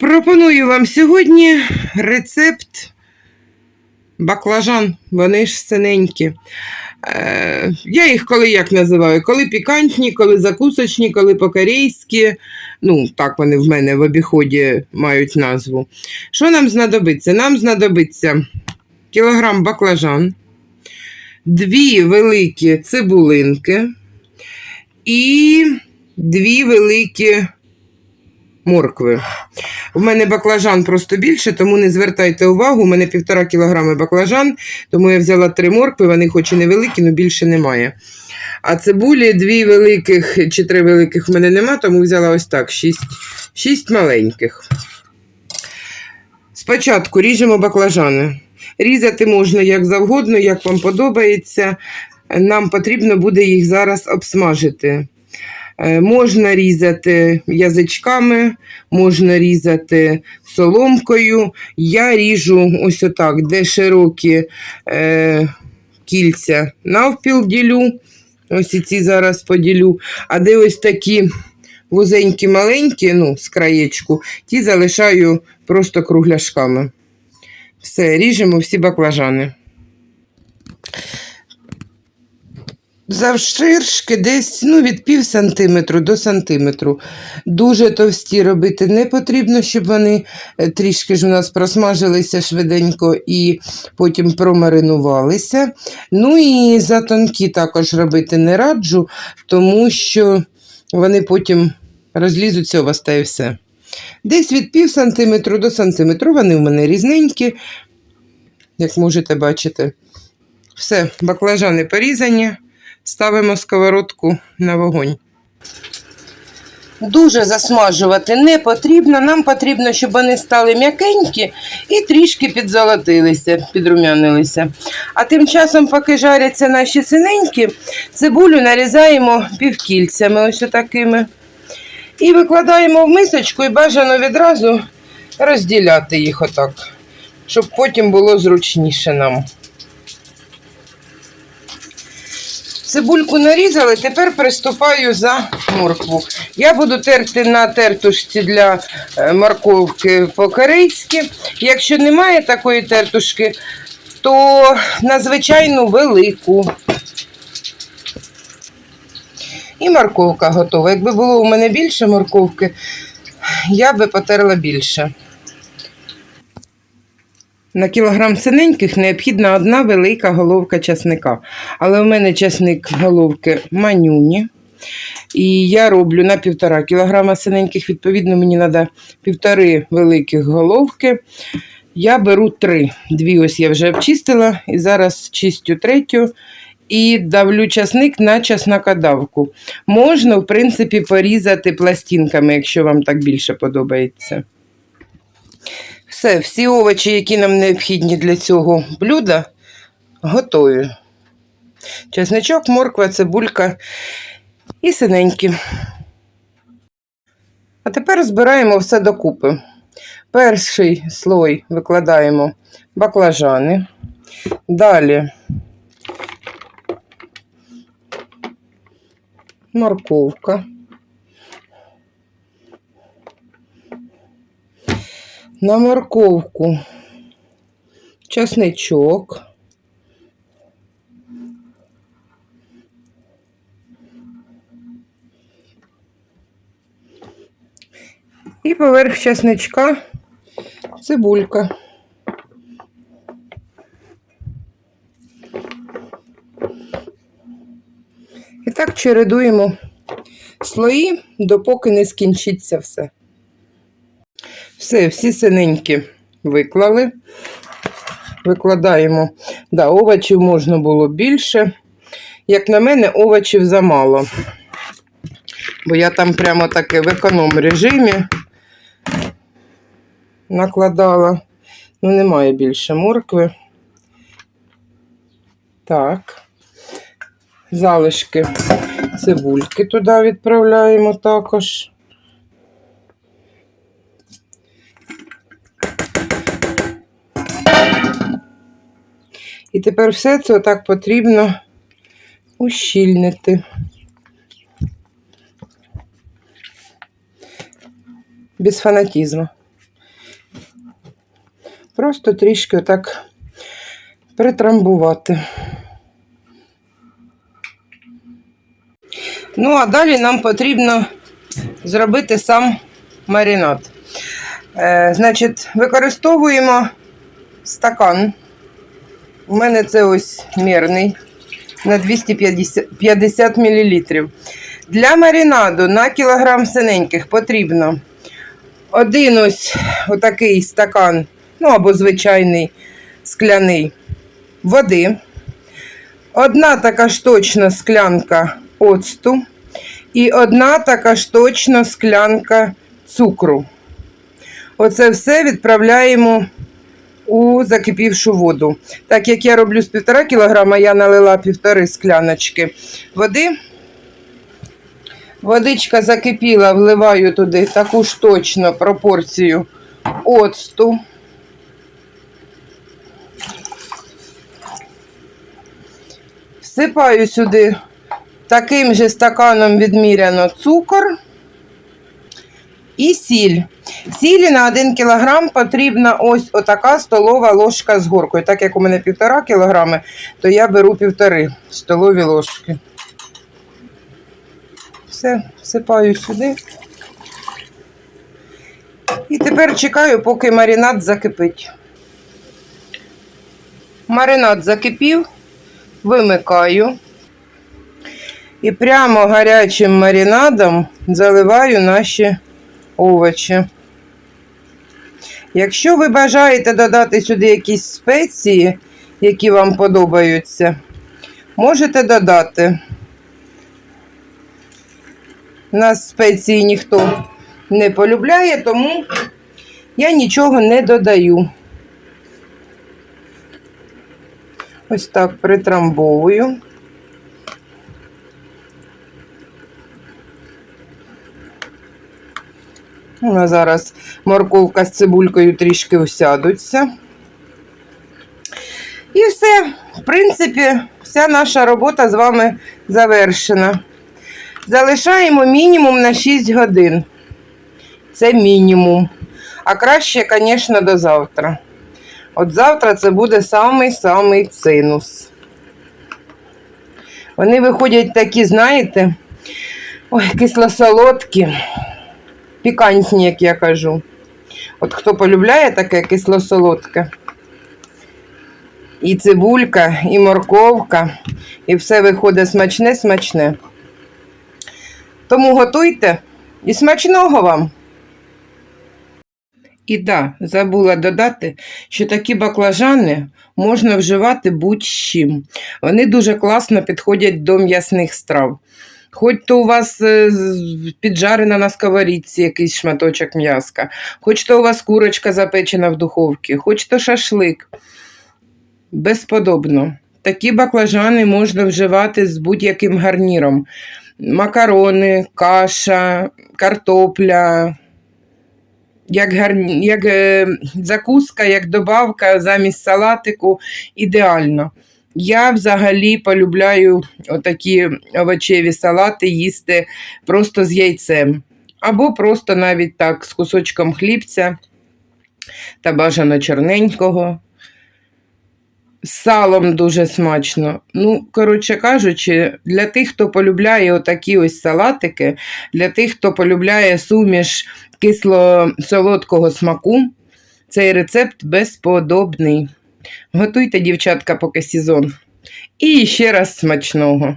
Пропоную вам сьогодні рецепт баклажан. Вони ж синенькі. Е, я їх коли як називаю? Коли пікантні, коли закусочні, коли по-корейськи. Ну, так вони в мене в обіході мають назву. Що нам знадобиться? Нам знадобиться кілограм баклажан, дві великі цибулинки і дві великі моркви. У мене баклажан просто більше, тому не звертайте увагу. У мене півтора кілограми баклажан, тому я взяла три моркви, вони хоч і невеликі, але більше немає. А цибулі дві великих чи три великих в мене нема, тому взяла ось так: шість, шість маленьких. Спочатку ріжемо баклажани. Різати можна як завгодно, як вам подобається. Нам потрібно буде їх зараз обсмажити. Е, Можна різати язичками, можна різати соломкою. Я ріжу ось отак, де широкі е, кільця навпіл ділю. Ось і ці зараз поділю. А де ось такі вузенькі маленькі, ну, з краєчку, ті залишаю просто кругляшками. Все, ріжемо всі баклажани. Завширшки десь ну, від пів сантиметру до сантиметру. Дуже товсті робити не потрібно, щоб вони е, трішки ж у нас просмажилися швиденько і потім промаринувалися. Ну і за тонкі також робити не раджу, тому що вони потім розлізуться у вас та і все. Десь від пів сантиметру до сантиметру вони в мене різненькі, як можете бачити. Все, баклажани порізані. Ставимо сковородку на вогонь. Дуже засмажувати не потрібно. Нам потрібно, щоб вони стали м'якенькі і трішки підзолотилися, підрумянилися. А тим часом, поки жаряться наші синенькі, цибулю нарізаємо півкільцями, ось такими. І викладаємо в мисочку і бажано відразу розділяти їх отак, щоб потім було зручніше нам. Цибульку нарізали, тепер приступаю за моркву. Я буду терти на тертушці для е, морковки по-корейськи. Якщо немає такої тертушки, то на звичайну велику. І морковка готова. Якби було у мене більше морковки, я би потерла більше. На кілограм синеньких необхідна одна велика головка часника. Але в мене часник головки манюні. І я роблю на півтора кілограма синеньких, відповідно, мені треба півтори великих головки. Я беру три. Дві ось я вже обчистила, і зараз чистю третю. І давлю часник на часнокодавку. Можна, в принципі, порізати пластинками, якщо вам так більше подобається. Все, всі овочі, які нам необхідні для цього блюда, готові. Чесничок, морква, цибулька і синенькі. А тепер збираємо все докупи. Перший слой викладаємо баклажани. Далі морковка. На морковку часничок. І поверх часничка цибулька. І так чередуємо слої, допоки не скінчиться все. Все, всі синенькі виклали. Викладаємо. Да, овочів можна було більше. Як на мене, овочів замало. Бо я там прямо таке в економ режимі накладала. Ну, немає більше моркви. Так. Залишки цибульки туди відправляємо також. І тепер все це отак потрібно ущільнити. Без фанатізму. Просто трішки отак притрамбувати. Ну, а далі нам потрібно зробити сам маринад. Е, значить, використовуємо стакан. У мене це ось мірний на 250 мл. Для маринаду на кілограм синеньких потрібно один ось отакий стакан, ну або звичайний скляний води, одна така ж точно склянка оцту і одна така ж склянка цукру. Оце все відправляємо у закипівшу воду. Так як я роблю з 1,5 кг, я налила півтори скляночки води. Водичка закипіла, вливаю туди таку ж точно пропорцію оцту. Всипаю сюди таким же стаканом відміряно цукор і сіль. Сілі на 1 кг потрібна ось отака столова ложка з горкою. Так як у мене 1,5 кг, то я беру 1,5 столові ложки. Все, всипаю сюди. І тепер чекаю, поки маринад закипить. Маринад закипів, вимикаю. І прямо гарячим маринадом заливаю наші овочі. Якщо ви бажаєте додати сюди якісь спеції, які вам подобаються, можете додати. У Нас спеції ніхто не полюбляє, тому я нічого не додаю. Ось так притрамбовую. Зараз морковка з цибулькою трішки усядуться. І все, в принципі, вся наша робота з вами завершена. Залишаємо мінімум на 6 годин. Це мінімум. А краще, звісно, до завтра. От завтра це буде самий-самий цинус. Вони виходять такі, знаєте, ой, кисло-солодкі, пікантні, як я кажу. От хто полюбляє таке кисло-солодке. І цибулька, і морковка, і все виходить смачне-смачне. Тому готуйте і смачного вам! І да, забула додати, що такі баклажани можна вживати будь-чим. Вони дуже класно підходять до м'ясних страв. Хоч то у вас е, піджарена на сковорідці якийсь шматочок м'яска, хоч то у вас курочка запечена в духовці, хоч то шашлик. Безподобно. Такі баклажани можна вживати з будь-яким гарніром. Макарони, каша, картопля, як, гарні, як е, закуска, як добавка замість салатику ідеально. Я взагалі полюбляю отакі овочеві салати їсти просто з яйцем. Або просто навіть так, з кусочком хлібця та бажано чорненького. З салом дуже смачно. Ну, коротше кажучи, для тих, хто полюбляє отакі ось салатики, для тих, хто полюбляє суміш кисло-солодкого смаку, цей рецепт безподобний. Готуйте, дівчатка, поки сезон. І ще раз смачного.